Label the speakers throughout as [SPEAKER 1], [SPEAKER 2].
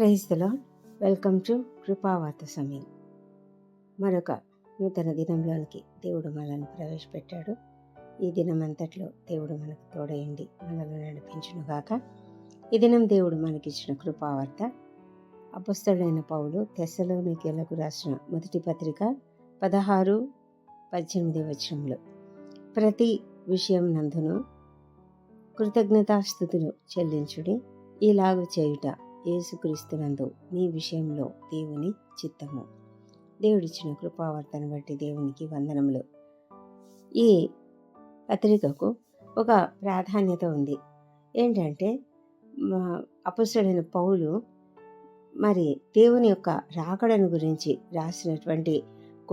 [SPEAKER 1] Praise welcome to కృపావార్త సమయం. మరొక నూతన దినంలోనికి దేవుడు మనల్ని ప్రవేశపెట్టాడు. ఈ దినం అంతట్లో దేవుడు మనకు తోడయండి మనల్ని నడిపించునుగాక. ఈ దినం దేవుడు మనకిచ్చిన కృపావార్త. అపుస్తడైన పౌలు తెస్సలోనికేలకు రాసిన మొదటి పత్రిక పదహారు పద్దెనిమిది వచనములు ప్రతి విషయం నందును కృతజ్ఞతాస్థుతులు చెల్లించుడి ఇలాగు చేయుట యేసుక్రీస్తునందు మీ విషయంలో దేవుని చిత్తము. దేవుడిచ్చిన కృపావర్తన బట్టి దేవునికి వందనములు. ఈ పత్రికకు ఒక ప్రాధాన్యత ఉంది. ఏంటంటే అపుస్తుడైన పౌలు మరి దేవుని యొక్క రాకడను గురించి రాసినటువంటి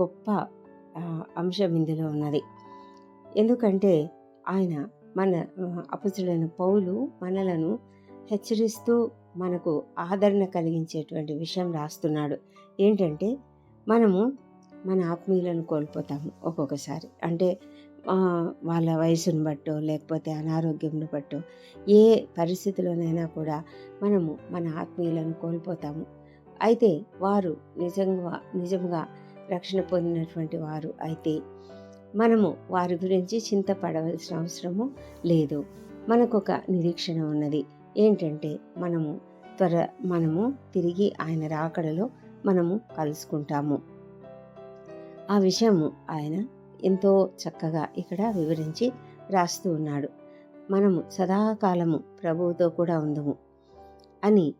[SPEAKER 1] గొప్ప అంశం ఇందులో ఉన్నది. ఎందుకంటే ఆయన మన అపుస్తుడైన పౌలు మనలను హెచ్చరిస్తూ మనకు ఆదరణ కలిగించేటువంటి విషయం రాస్తున్నాడు. ఏంటంటే మనము మన ఆత్మీయులను కోల్పోతాము ఒక్కొక్కసారి. అంటే వాళ్ళ వయసును బట్టో లేకపోతే అనారోగ్యంను బట్టో ఏ పరిస్థితిలోనైనా కూడా మనము మన ఆత్మీయులను కోల్పోతాము. అయితే వారు నిజంగా నిజంగా రక్షణ పొందినటువంటి వారు అయితే మనము వారి గురించి చింతపడవలసిన అవసరము లేదు. మనకొక నిరీక్షణ ఉన్నది. ఏంటంటే మనము త్వర మనము తిరిగి ఆయన రాకడలో మనము కలుసుకుంటాము. ఆ విషయము ఆయన ఎంతో చక్కగా ఇక్కడ వివరించి రాస్తూ ఉన్నాడు. మనము సదాకాలము ప్రభువుతో కూడా ఉందము అని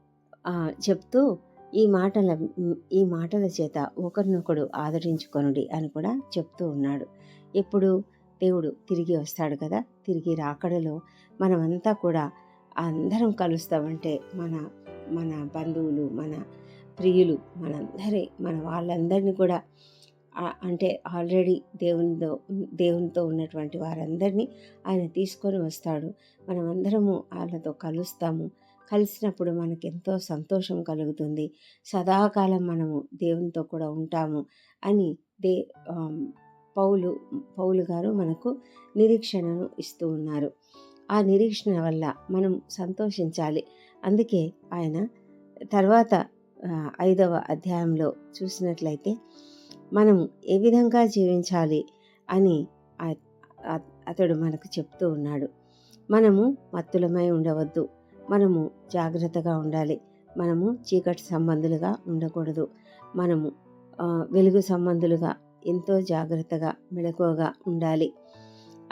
[SPEAKER 1] చెప్తూ ఈ మాటల ఈ మాటల చేత ఒకరినొకడు ఆదరించుకొనుడి అని కూడా చెప్తూ ఉన్నాడు. ఎప్పుడు దేవుడు తిరిగి వస్తాడు కదా తిరిగి రాకడలో మనమంతా కూడా అందరం కలుస్తామంటే మన మన బంధువులు మన ప్రియులు మనందరి మన వాళ్ళందరినీ కూడా అంటే ఆల్రెడీ దేవునితో దేవునితో ఉన్నటువంటి వారందరినీ ఆయన తీసుకొని వస్తాడు. మనమందరము వాళ్ళతో కలుస్తాము. కలిసినప్పుడు మనకి ఎంతో సంతోషం కలుగుతుంది. సదాకాలం మనము దేవునితో కూడా ఉంటాము అని దే పౌలు పౌలు గారు మనకు నిరీక్షణను ఇస్తూ ఉన్నారు. ఆ నిరీక్షణ వల్ల మనం సంతోషించాలి. అందుకే ఆయన తర్వాత ఐదవ అధ్యాయంలో చూసినట్లయితే మనం ఏ విధంగా జీవించాలి అని అతడు మనకు చెప్తూ ఉన్నాడు. మనము మత్తులమై ఉండవద్దు. మనము జాగ్రత్తగా ఉండాలి. మనము చీకటి సంబంధులుగా ఉండకూడదు. మనము వెలుగు సంబంధులుగా ఎంతో జాగ్రత్తగా మెళకువగా ఉండాలి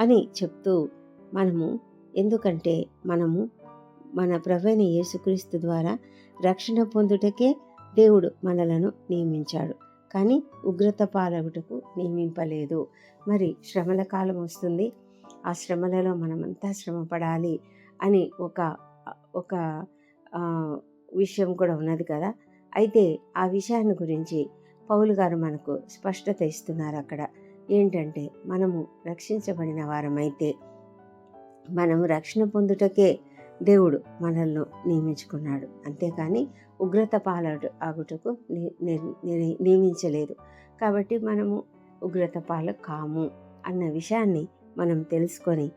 [SPEAKER 1] అని చెప్తూ మనము ఎందుకంటే మనము మన ప్రవైన యేసుక్రీస్తు ద్వారా రక్షణ పొందుటకే దేవుడు మనలను నియమించాడు. కానీ ఉగ్రత పాలగుటకు నియమింపలేదు. మరి శ్రమల కాలం వస్తుంది. ఆ శ్రమలలో మనమంతా శ్రమ పడాలి అని ఒక ఒక విషయం కూడా ఉన్నది కదా. అయితే ఆ విషయాన్ని గురించి పౌలు గారు మనకు స్పష్టత ఇస్తున్నారు అక్కడ. ఏంటంటే మనము రక్షించబడిన వారమైతే మనము రక్షణ పొందుటకే దేవుడు మనల్ని నియమించుకున్నాడు. అంతేకాని ఉగ్రత పాలడు ఆగుటకు నియమించలేదు. కాబట్టి మనము ఉగ్రత పాలు కాము అన్న విషయాన్ని మనం తెలుసుకొని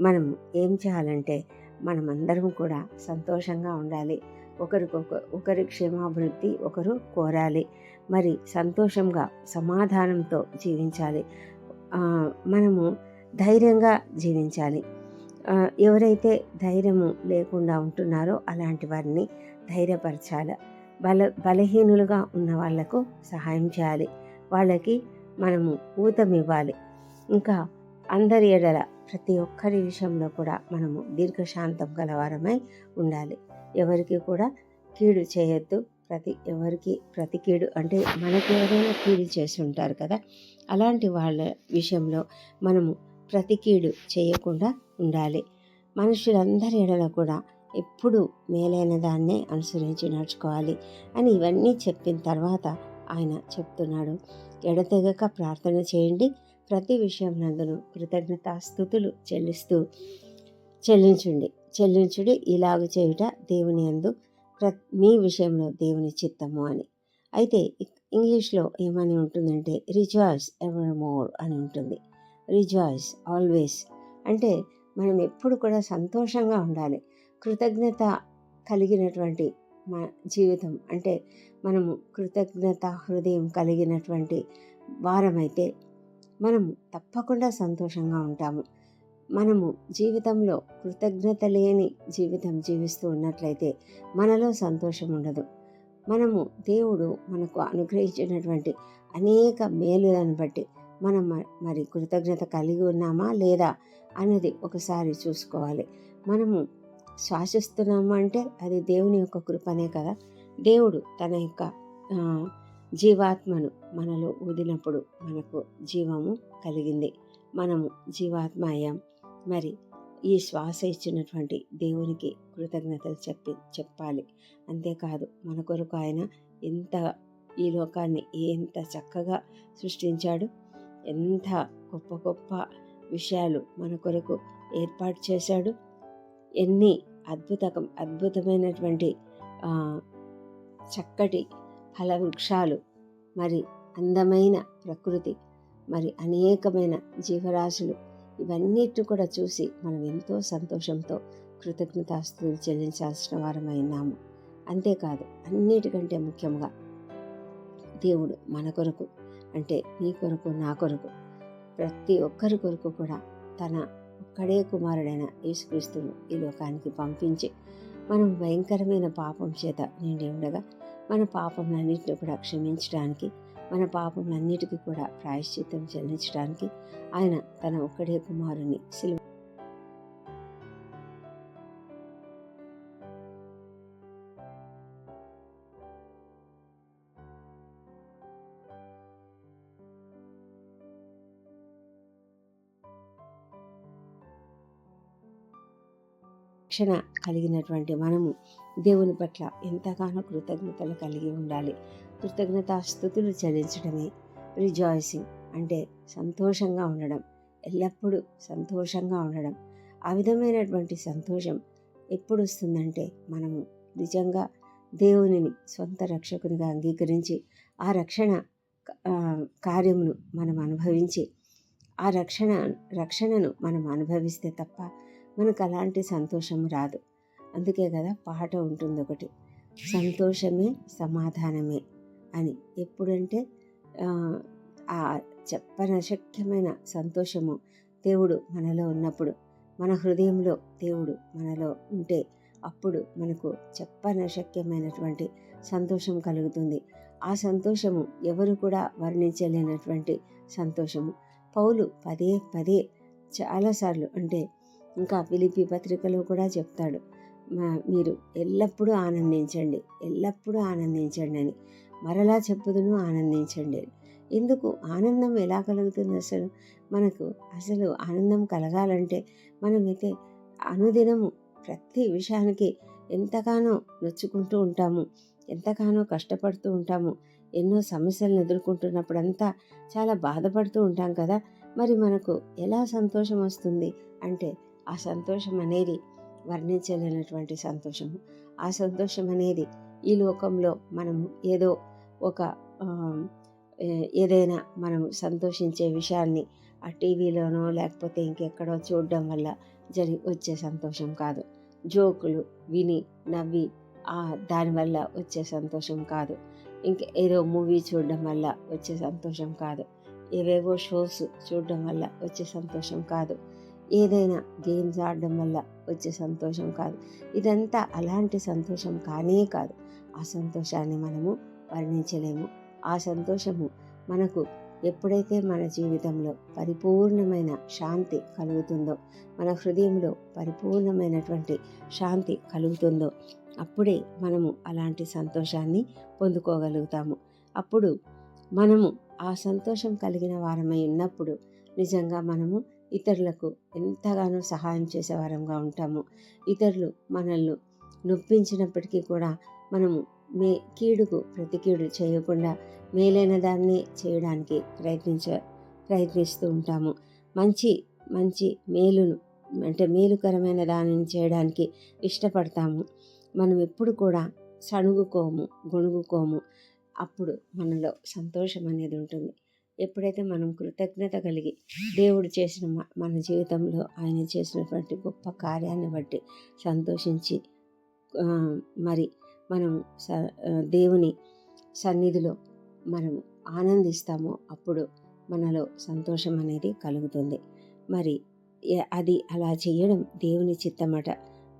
[SPEAKER 1] మనం ఏం చేయాలంటే మనమందరం కూడా సంతోషంగా ఉండాలి. ఒకరికొక ఒకరి క్షేమాభివృద్ధి ఒకరు కోరాలి. మరి సంతోషంగా సమాధానంతో జీవించాలి. మనము ధైర్యంగా జీవించాలి. ఎవరైతే ధైర్యము లేకుండా ఉంటున్నారో అలాంటి వారిని ధైర్యపరచాలి. బల బలహీనులుగా ఉన్న వాళ్ళకు సహాయం చేయాలి. వాళ్ళకి మనము ఊతమివ్వాలి ఇంకా అందరి ఎడల ప్రతి ఒక్కరి విషయంలో కూడా మనము దీర్ఘశాంతం గలవారమై ఉండాలి. ఎవరికి కూడా కీడు చేయొద్దు. ప్రతి ఎవరికి ప్రతి కీడు అంటే మనకి ఎవరైనా కీడు చేసి ఉంటారు కదా. అలాంటి వాళ్ళ విషయంలో మనము ప్రతికీడు చేయకుండా ఉండాలి. మనుషులందరి ఎడల కూడా ఎప్పుడు మేలైన దాన్నే అనుసరించి నడుచుకోవాలి అని ఇవన్నీ చెప్పిన తర్వాత ఆయన చెప్తున్నాడు. ఎడతెగక ప్రార్థన చేయండి. ప్రతి విషయం నందును కృతజ్ఞతాస్థుతులు చెల్లిస్తూ చెల్లించుండి. చెల్లించుడి ఇలాగ చేయుట దేవుని అందు ప్ర మీ విషయంలో దేవుని చిత్తము అని. అయితే ఇంగ్లీష్లో ఏమని ఉంటుందంటే రిచార్జ్ ఎవర్ మోర్ అని ఉంటుంది. Rejoice always. అంటే మనం ఎప్పుడు కూడా సంతోషంగా ఉండాలి. కృతజ్ఞత కలిగినటువంటి మన జీవితం అంటే మనము కృతజ్ఞత హృదయం కలిగినటువంటి వారమైతే మనము తప్పకుండా సంతోషంగా ఉంటాము. మనము జీవితంలో కృతజ్ఞత లేని జీవితం జీవిస్తూ ఉన్నట్లయితే మనలో సంతోషం ఉండదు. మనము దేవుడు మనకు అనుగ్రహించినటువంటి అనేక మేలులను బట్టి మనం మరి కృతజ్ఞత కలిగి ఉన్నామా లేదా అన్నది ఒకసారి చూసుకోవాలి. మనము శ్వాసిస్తున్నాము అంటే అది దేవుని యొక్క కృపనే కదా. దేవుడు తన యొక్క జీవాత్మను మనలో ఊదినప్పుడు మనకు జీవము కలిగింది. మనము జీవాత్మ అయ్యాం. మరి ఈ శ్వాస ఇచ్చినటువంటి దేవునికి కృతజ్ఞతలు చెప్పి చెప్పాలి. అంతేకాదు మన కొరకు ఆయన ఎంత ఈ లోకాన్ని ఎంత చక్కగా సృష్టించాడు. ఎంత గొప్ప గొప్ప విషయాలు మన కొరకు ఏర్పాటు చేశాడు. ఎన్ని అద్భుత అద్భుతమైనటువంటి చక్కటి ఫల వృక్షాలు మరి అందమైన ప్రకృతి మరి అనేకమైన జీవరాశులు ఇవన్నిటి కూడా చూసి మనం ఎంతో సంతోషంతో కృతజ్ఞతాస్తులు చెల్లించాల్సిన వారమై ఉన్నాము. అంతేకాదు అన్నిటికంటే ముఖ్యంగా దేవుడు మన కొరకు అంటే నీ కొరకు నా కొరకు. ప్రతి ఒక్కరి కొరకు కూడా తన ఒక్కడే కుమారుడైన యేసుక్రీస్తును ఈ లోకానికి పంపించి. మనం భయంకరమైన పాపం చేత నిండి ఉండగా మన పాపములన్నింటినీ కూడా క్షమించడానికి మన పాపములన్నిటికీ కూడా ప్రాయశ్చిత్తం చెల్లించడానికి ఆయన తన ఒక్కడే కుమారుని సిలువ రక్షణ కలిగినటువంటి మనము దేవుని పట్ల ఎంతగానో కృతజ్ఞతలు కలిగి ఉండాలి. కృతజ్ఞతాస్థుతులు చెల్లించడమే రిజాయిసింగ్ అంటే సంతోషంగా ఉండడం ఎల్లప్పుడూ సంతోషంగా ఉండడం. ఆ విధమైనటువంటి సంతోషం ఎప్పుడు వస్తుందంటే మనము నిజంగా దేవునిని సొంత రక్షకునిగా అంగీకరించి ఆ రక్షణ కార్యమును మనం అనుభవించి ఆ రక్షణ రక్షణను మనం అనుభవిస్తే తప్ప మనకు అలాంటి సంతోషం రాదు. అందుకే కదా పాట ఉంటుంది ఒకటి. సంతోషమే సమాధానమే అని. ఎప్పుడంటే ఆ, చెప్పనశక్యమైన సంతోషము దేవుడు మనలో ఉన్నప్పుడు మన హృదయంలో దేవుడు మనలో ఉంటే అప్పుడు మనకు చెప్పనశక్యమైనటువంటి సంతోషం కలుగుతుంది. ఆ సంతోషము ఎవరు కూడా వర్ణించలేనటువంటి సంతోషము. పౌలు పదే పదే చాలాసార్లు అంటే ఇంకా ఫిలిపి పత్రికలో కూడా చెప్తాడు మీరు ఎల్లప్పుడూ ఆనందించండి ఎల్లప్పుడూ ఆనందించండి అని. మరలా చెప్పుదును ఆనందించండి ఎందుకు? ఆనందం ఎలా కలుగుతుంది అసలు? మనకు అసలు ఆనందం కలగాలంటే మనమైతే అనుదినము ప్రతి విషయానికి ఎంతగానో నొచ్చుకుంటూ ఉంటాము ఎంతగానో కష్టపడుతూ ఉంటాము ఎన్నో సమస్యలను ఎదుర్కొంటున్నప్పుడంతా చాలా బాధపడుతూ ఉంటాం కదా. మరి మనకు ఎలా సంతోషం వస్తుంది? అంటే ఆ సంతోషం అనేది వర్ణించలేనటువంటి సంతోషము ఆ సంతోషం అనేది ఈ లోకంలో మనము ఏదో ఒక ఏదైనా మనం సంతోషించే విషయాన్ని ఆ టీవీలోనో లేకపోతే ఇంకెక్కడో చూడడం వల్ల జరి వచ్చే సంతోషం కాదు. జోకులు విని నవ్వి దానివల్ల వచ్చే సంతోషం కాదు. ఇంకా ఏదో మూవీ చూడడం వల్ల వచ్చే సంతోషం కాదు. ఏవేవో షోస్ చూడడం వల్ల వచ్చే సంతోషం కాదు. ఏదైనా గేమ్స్ ఆడడం వల్ల వచ్చే సంతోషం కాదు. ఇదంతా అలాంటి సంతోషం కానే కాదు. ఆ సంతోషాన్ని మనము వర్ణించలేము. ఆ సంతోషము మనకు ఎప్పుడైతే మన జీవితంలో పరిపూర్ణమైన శాంతి కలుగుతుందో మన హృదయంలో పరిపూర్ణమైనటువంటి శాంతి కలుగుతుందో అప్పుడే మనము అలాంటి సంతోషాన్ని పొందుకోగలుగుతాము. అప్పుడు మనము ఆ సంతోషం కలిగిన వారమై ఉన్నప్పుడు నిజంగా మనము ఇతరులకు ఎంతగానో సహాయం చేసేవారంగా ఉంటాము. ఇతరులు మనల్ని నొప్పించినప్పటికీ కూడా మనము మే కీడుకు ప్రతి కీడు చేయకుండా మేలైన దాన్ని చేయడానికి ప్రయత్నించ ప్రయత్నిస్తూ ఉంటాము. మంచి మంచి మేలును అంటే మేలుకరమైన దానిని చేయడానికి ఇష్టపడతాము. మనం ఎప్పుడు కూడా సణుగుకోము గొణుగుకోము. అప్పుడు మనలో సంతోషం అనేది ఉంటుంది. ఎప్పుడైతే మనం కృతజ్ఞత కలిగి దేవుడు చేసిన మన జీవితంలో ఆయన చేసినటువంటి గొప్ప కార్యాన్ని బట్టి సంతోషించి మరి మనం స దేవుని సన్నిధిలో మనం ఆనందిస్తామో అప్పుడు మనలో సంతోషం అనేది కలుగుతుంది. మరి అది అలా చేయడం దేవుని చిత్తమట.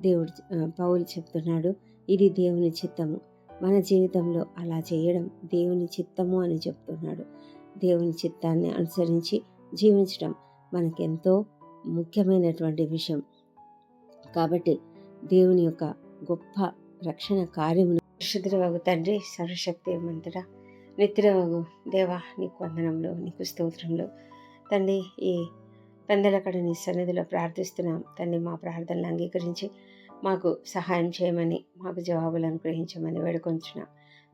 [SPEAKER 1] దేవుడు పౌలు చెప్తున్నాడు ఇది దేవుని చిత్తము. మన జీవితంలో అలా చేయడం దేవుని చిత్తము అని చెప్తున్నాడు. దేవుని చిత్తాన్ని అనుసరించి జీవించడం మనకెంతో ముఖ్యమైనటువంటి విషయం. కాబట్టి దేవుని యొక్క గొప్ప రక్షణ కార్యమును పరిశుద్ధుడవగు తండ్రి సర్వశక్తి మంతుడా నిత్యవగు దేవా నీకు వందనంలో నీకు స్తోత్రంలో తండ్రి ఈ పెందలకడ నీ సన్నిధిలో ప్రార్థిస్తున్నాం. తండ్రి మా ప్రార్థనలు అంగీకరించి మాకు సహాయం చేయమని మాకు జవాబులు అనుగ్రహించమని వేడుకొంచున్నాం.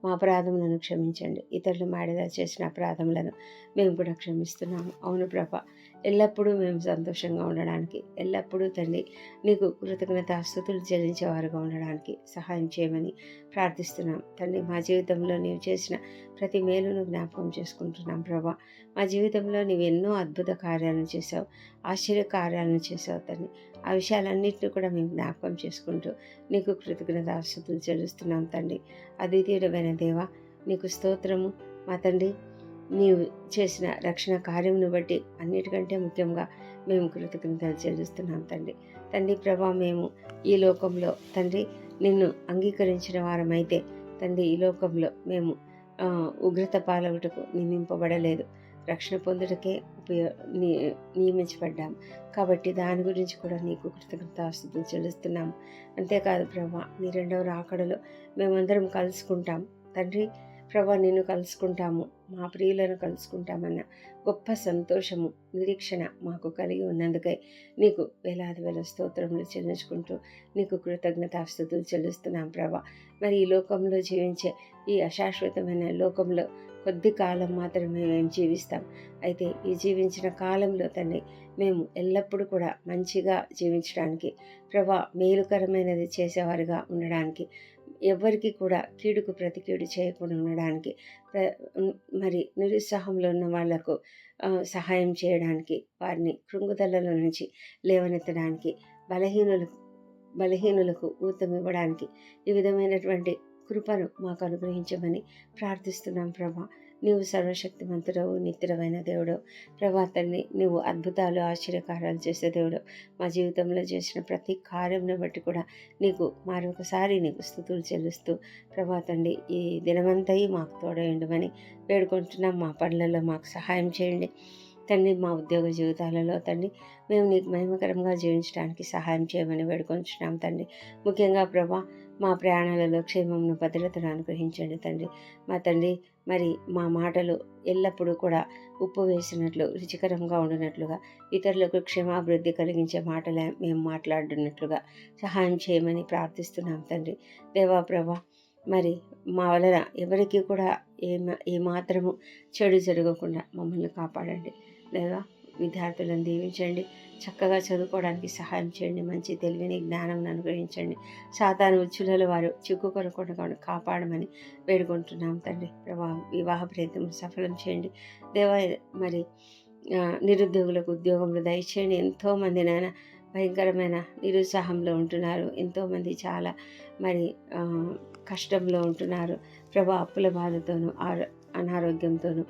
[SPEAKER 1] మా అపరాధములను క్షమించండి. ఇతరులు మాడిదా చేసిన అపరాధములను మేము కూడా క్షమిస్తున్నాము. అవును ప్రభా. ఎల్లప్పుడూ మేము సంతోషంగా ఉండడానికి ఎల్లప్పుడూ తండ్రి నీకు కృతజ్ఞత స్థుతులు చెల్లించేవారుగా ఉండడానికి సహాయం చేయమని ప్రార్థిస్తున్నాం. తండ్రి మా జీవితంలో నీవు చేసిన ప్రతి మేలును జ్ఞాపకం చేసుకుంటున్నాం ప్రభా. మా జీవితంలో నీవు ఎన్నో అద్భుత కార్యాలను చేసావు ఆశ్చర్య కార్యాలను చేసావు తండ్రి ఆ విషయాలన్నింటినీ కూడా మేము జ్ఞాపకం చేసుకుంటూ నీకు కృతజ్ఞత స్థుతులు చెల్లిస్తున్నాం తండ్రి అద్వితీయుడమైన దేవ నీకు స్తోత్రము. మా తండ్రి నీవు చేసిన రక్షణ కార్యమును బట్టి అన్నిటికంటే ముఖ్యంగా మేము కృతజ్ఞతలు చెల్లిస్తున్నాం తండ్రి. తండ్రి ప్రభా మేము ఈ లోకంలో తండ్రి నిన్ను అంగీకరించిన వారమైతే తండ్రి ఈ లోకంలో మేము ఉగ్రత పాలవుటకు నియమింపబడలేదు. రక్షణ పొందుటకే ఉపయో ని నియమించబడ్డాం. కాబట్టి దాని గురించి కూడా నీకు కృతజ్ఞతాస్తుతులు చెల్లిస్తున్నాము అంతేకాదు ప్రభా నీ రెండవ రాకడలో మేమందరం కలుసుకుంటాం. తండ్రి ప్రభా నిన్ను కలుసుకుంటాము. మా ప్రియులను కలుసుకుంటామన్న గొప్ప సంతోషము నిరీక్షణ మాకు కలిగి ఉన్నందుకై నీకు వేలాది వేల స్తోత్రములు చెల్లించుకుంటూ నీకు కృతజ్ఞతాస్థుతులు చెల్లిస్తున్నాం ప్రభా. మరి ఈ లోకంలో జీవించే ఈ అశాశ్వతమైన లోకంలో కొద్ది కాలం మాత్రమే మేము జీవిస్తాం. అయితే ఈ జీవించిన కాలంలో తండ్రి మేము ఎల్లప్పుడూ కూడా మంచిగా జీవించడానికి ప్రభా మేలుకరమైనది చేసేవారుగా ఉండడానికి ఎవరికి కూడా కీడుకు ప్రతి కీడు చేయకుండా ఉండడానికి మరి నిరుత్సాహంలో ఉన్న వాళ్ళకు సహాయం చేయడానికి వారిని కృంగుదల నుంచి లేవనెత్తడానికి బలహీనులకు బలహీనులకు ఊతం ఇవ్వడానికి ఈ విధమైనటువంటి కృపను మాకు అనుగ్రహించమని ప్రార్థిస్తున్నాం ప్రభా. నీవు సర్వశక్తిమంతుడవు నిత్యమైన దేవుడు ప్రభా తండ్రి నీవు అద్భుతాలు ఆశ్చర్యకారాలు చేసే దేవుడు. మా జీవితంలో చేసిన ప్రతి కార్యంను బట్టి కూడా నీకు మరొకసారి నీకు స్థుతులు చెల్లిస్తూ ప్రభా తండ్రి ఈ దినమంతయి మాకు తోడయండమని వేడుకుంటున్నాం. మా పనులలో మాకు సహాయం చేయండి. తండ్రి మా ఉద్యోగ జీవితాలలో తండ్రి మేము నీకు మహిమకరంగా జీవించడానికి సహాయం చేయమని వేడుకొంచున్నాం తండ్రి ముఖ్యంగా ప్రభా మా ప్రయాణాలలో క్షేమమును భద్రతను అనుగ్రహించండి తండ్రి. మా తండ్రి మరి మా మాటలు ఎల్లప్పుడూ కూడా ఉప్పు వేసినట్లు రుచికరంగా ఉండినట్లుగా ఇతరులకు క్షేమాభివృద్ధి కలిగించే మాటలే మేము మాట్లాడుతున్నట్లుగా సహాయం చేయమని ప్రార్థిస్తున్నాం తండ్రి. దేవా ప్రభా మరి మా వలన ఎవరికి కూడా ఏ ఏ మాత్రము చెడు జరగకుండా మమ్మల్ని కాపాడండి. లేదా విద్యార్థులను దీవించండి. చక్కగా చదువుకోవడానికి సహాయం చేయండి. మంచి తెలివిని జ్ఞానం అనుగ్రహించండి. సాధారణ ఉచ్చులలో వారు చిక్కుకొనకుండా కాపాడమని వేడుకుంటున్నాం తండ్రి. ప్రభా వివాహ ప్రయత్నం సఫలం చేయండి. దేవా మరి నిరుద్యోగులకు ఉద్యోగంలో దయచేయండి. ఎంతోమంది నాయన భయంకరమైన నిరుత్సాహంలో ఉంటున్నారు. ఎంతోమంది చాలా మరి కష్టంలో ఉంటున్నారు. ప్రభా అప్పుల బాధతోనూ ఆరో అనారోగ్యంతోనూ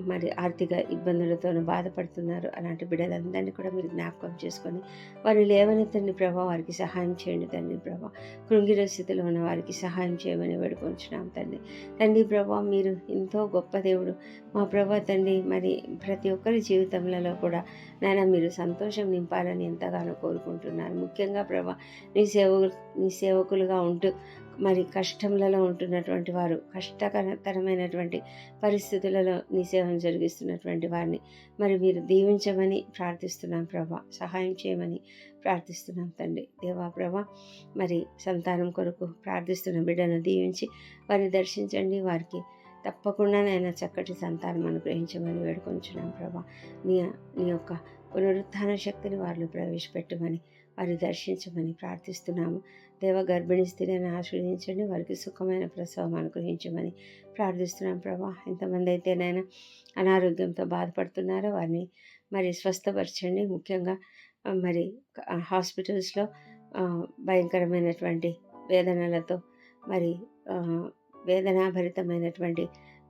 [SPEAKER 1] మరి ఆర్థిక ఇబ్బందులతోనూ బాధపడుతున్నారు అలాంటి బిడ్డలందరినీ కూడా మీరు జ్ఞాపకం చేసుకొని వారు లేవనెత్తండి ప్రభా వారికి సహాయం చేయండి తండ్రి ప్రభా. కృంగిర స్థితిలో ఉన్న వారికి సహాయం చేయమని వేడుకొంచున్నాం తండ్రి. తండ్రి ప్రభా మీరు ఎంతో గొప్ప దేవుడు. మా ప్రభా తండ్రి మరి ప్రతి ఒక్కరి జీవితంలో కూడా నాయన మీరు సంతోషం నింపాలని ఎంతగానో కోరుకుంటున్నారు. ముఖ్యంగా ప్రభా నీ సేవ నీ సేవకులుగా ఉంటూ మరి కష్టంలలో ఉంటున్నటువంటి వారు కష్టకరమైనటువంటి పరిస్థితులలో నీ సేవను జరిగిస్తున్నటువంటి వారిని మరి మీరు దీవించమని ప్రార్థిస్తున్నాం ప్రభా. సహాయం చేయమని ప్రార్థిస్తున్నాం తండ్రి. దేవా ప్రభా మరి సంతానం కొరకు ప్రార్థిస్తున్న బిడ్డను దీవించి వారిని దర్శించండి. వారికి తప్పకుండా నేను చక్కటి సంతానం అనుగ్రహించమని వేడుకొంచున్నాం ప్రభా. నీ నీ యొక్క పునరుత్థాన శక్తిని వారిలో ప్రవేశపెట్టమని వారిని దర్శించమని ప్రార్థిస్తున్నాము. దేవ గర్భిణీ స్త్రీలను ఆశ్రయించండి. వారికి సుఖమైన ప్రసవం అనుగ్రహించమని ప్రార్థిస్తున్నాం ప్రభా. ఎంతమంది అయితే అనారోగ్యంతో బాధపడుతున్నారో వారిని మరి స్వస్థపరచండి. ముఖ్యంగా మరి హాస్పిటల్స్లో భయంకరమైనటువంటి వేదనలతో మరి వేదనాభరితమైనటువంటి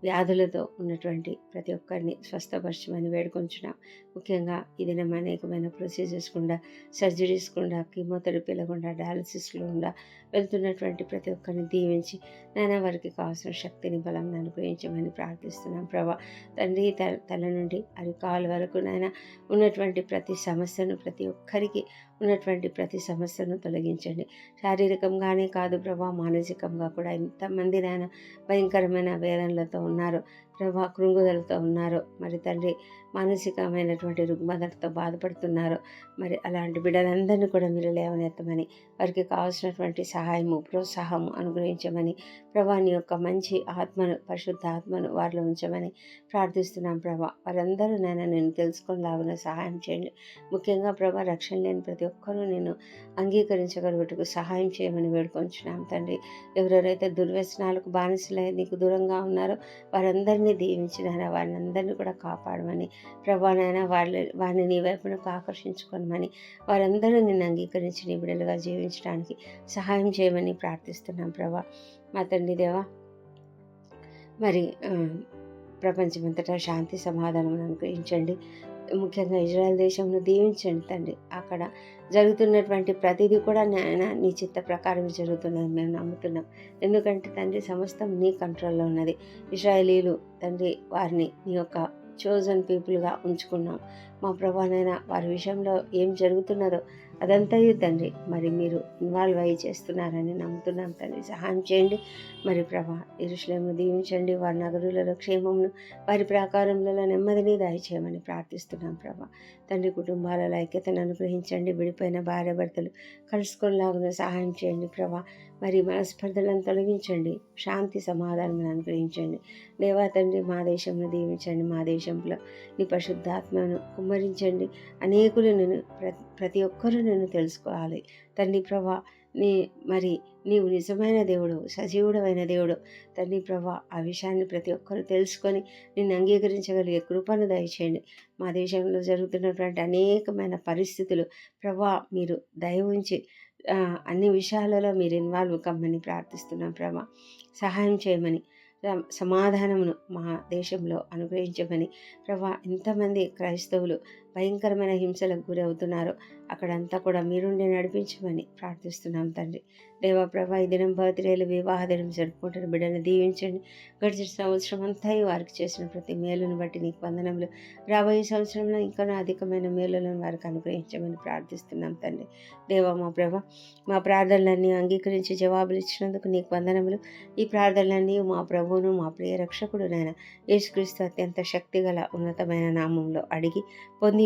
[SPEAKER 1] వ్యాధులతో ఉన్నటువంటి ప్రతి ఒక్కరిని స్వస్థపరచమని వేడుకొంచున్నాం. ముఖ్యంగా ఈ దినం అనేకమైన ప్రొసీజర్స్ గుండా సర్జరీస్ గుండా కీమోథెరపీల గుండా డయాలసిస్ గుండా వెళ్తున్నటువంటి ప్రతి ఒక్కరిని దీవించి నైనా వారికి కావాల్సిన శక్తిని బలం అనుగ్రహించమని ప్రార్థిస్తున్నాం. ప్రభా తండ్రి తల నుండి అరికాల వరకు నాయన ఉన్నటువంటి ప్రతి సమస్యను ప్రతి ఒక్కరికి ఉన్నటువంటి ప్రతి సమస్యను తొలగించండి. శారీరకంగానే కాదు ప్రభా మానసికంగా కూడా ఎంతమంది నాయన భయంకరమైన వేదనలతో ఉన్నారు ప్రభా కృంగుదలతో ఉన్నారు. మరి తండ్రి మానసికమైనటువంటి రుగ్మతలతో బాధపడుతున్నారో. మరి అలాంటి బిడ్డలందరినీ కూడా మీరు లేవనెత్తమని వారికి కావాల్సినటువంటి సహాయము ప్రోత్సాహము అనుగ్రహించమని ప్రభాని యొక్క మంచి ఆత్మను పరిశుద్ధ ఆత్మను వారిలో ఉంచమని ప్రార్థిస్తున్నాం ప్రభా. వారందరూ నేను నేను తెలుసుకునేలాగున సహాయం చేయండి. ముఖ్యంగా ప్రభా రక్షణ లేని ప్రతి ఒక్కరూ నేను అంగీకరించగలుగుటకు సహాయం చేయమని వేడుకొంచున్నాం తండ్రి. ఎవరెవరైతే దుర్వ్యసనాలకు బానిసలై నీకు దూరంగా ఉన్నారో వారందరినీ దీవించిన వారిని అందరినీ కూడా కాపాడమని ప్రభానైనా వాళ్ళ వారిని నీ వైపునకు ఆకర్షించుకోనమని వారందరూ నిన్ను అంగీకరించి నీ బిడ్డలుగా జీవించడానికి సహాయం చేయమని ప్రార్థిస్తున్నాం ప్రభా. మా తండ్రి దేవా మరి ప్రపంచమంతటా శాంతి సమాధానం అనుగ్రహించండి. ముఖ్యంగా ఇజ్రాయెల్ దేశంలో దీవించండి. తండ్రి అక్కడ జరుగుతున్నటువంటి ప్రతిదీ కూడా నాయన నీ చిత్త ప్రకారం జరుగుతున్నది మేము నమ్ముతున్నాం. ఎందుకంటే తండ్రి సమస్తం నీ కంట్రోల్లో ఉన్నది. ఇజ్రాయేలీలు తండ్రి వారిని నీ యొక్క చోజన్ పీపుల్గా ఉంచుకున్నాం. మా ప్రభానైనా వారి విషయంలో ఏం జరుగుతున్నదో అదంతా తండ్రి. మరి మీరు ఇన్వాల్వ్ అయ్యి చేస్తున్నారని నమ్ముతున్నాం తండ్రి. సహాయం చేయండి. మరి ప్రభా ఇరుషులను దీవించండి. వారి నగరులలో క్షేమమును వారి ప్రాకారంలో నెమ్మదిని దయచేయమని ప్రార్థిస్తున్నాం ప్రభా. తండ్రి కుటుంబాలలో ఐక్యతను అనుగ్రహించండి. విడిపోయిన భార్య భర్తలు కలుసుకునేలాగా సహాయం చేయండి ప్రభా. మరి మనస్పర్ధలను తొలగించండి. శాంతి సమాధానం అనుగ్రహించండి. దేవా తండ్రి మా దేశంలో దీవించండి. మా దేశంలో నీ పరిశుద్ధాత్మను కుమ్మరించండి. అనేకులు నేను ప్రతి ప్రతి ఒక్కరూ నేను తెలుసుకోవాలి. తండ్రి ప్రభా నీ మరి నీవు నిజమైన దేవుడు సజీవుడమైన దేవుడు. తండ్రి ప్రభా ఆ విషయాన్ని ప్రతి ఒక్కరూ తెలుసుకొని నిన్ను అంగీకరించగలిగే కృపను దయచేయండి. మా దేశంలో జరుగుతున్నటువంటి అనేకమైన పరిస్థితులు ప్రభా మీరు దయ ఉంచి అన్ని విషయాలలో మీరు ఇన్వాల్వ్ కమ్మని ప్రార్థిస్తున్నాం ప్రభా. సహాయం చేయమని సమాధానమును మా దేశంలో అనుగ్రహించమని ప్రభా. ఎంతమంది క్రైస్తవులు భయంకరమైన హింసలకు గురవుతున్నారు. అక్కడంతా కూడా మీరుండి నడిపించమని ప్రార్థిస్తున్నాం తండ్రి. దేవప్రభా ఈ దినం బర్త్డేలు వివాహ దినం జరుపుకుంటున్న బిడ్డను దీవించండి. గడిచిన సంవత్సరం అంతా వారికి చేసిన ప్రతి మేలును బట్టి నీకు వందనములు. రాబోయే సంవత్సరంలో ఇంకా అధికమైన మేలులను వారికి అనుగ్రహించమని ప్రార్థిస్తున్నాం తండ్రి. దేవా మా ప్రభ మా ప్రార్థనలన్నీ అంగీకరించి జవాబులు ఇచ్చినందుకు నీకు వందనములు. ఈ ప్రార్థనలన్నీ మా ప్రభువును మా ప్రియ రక్షకుడు నాయన యేసుక్రీస్తు అత్యంత శక్తిగల ఉన్నతమైన నామంలో అడిగి పొంది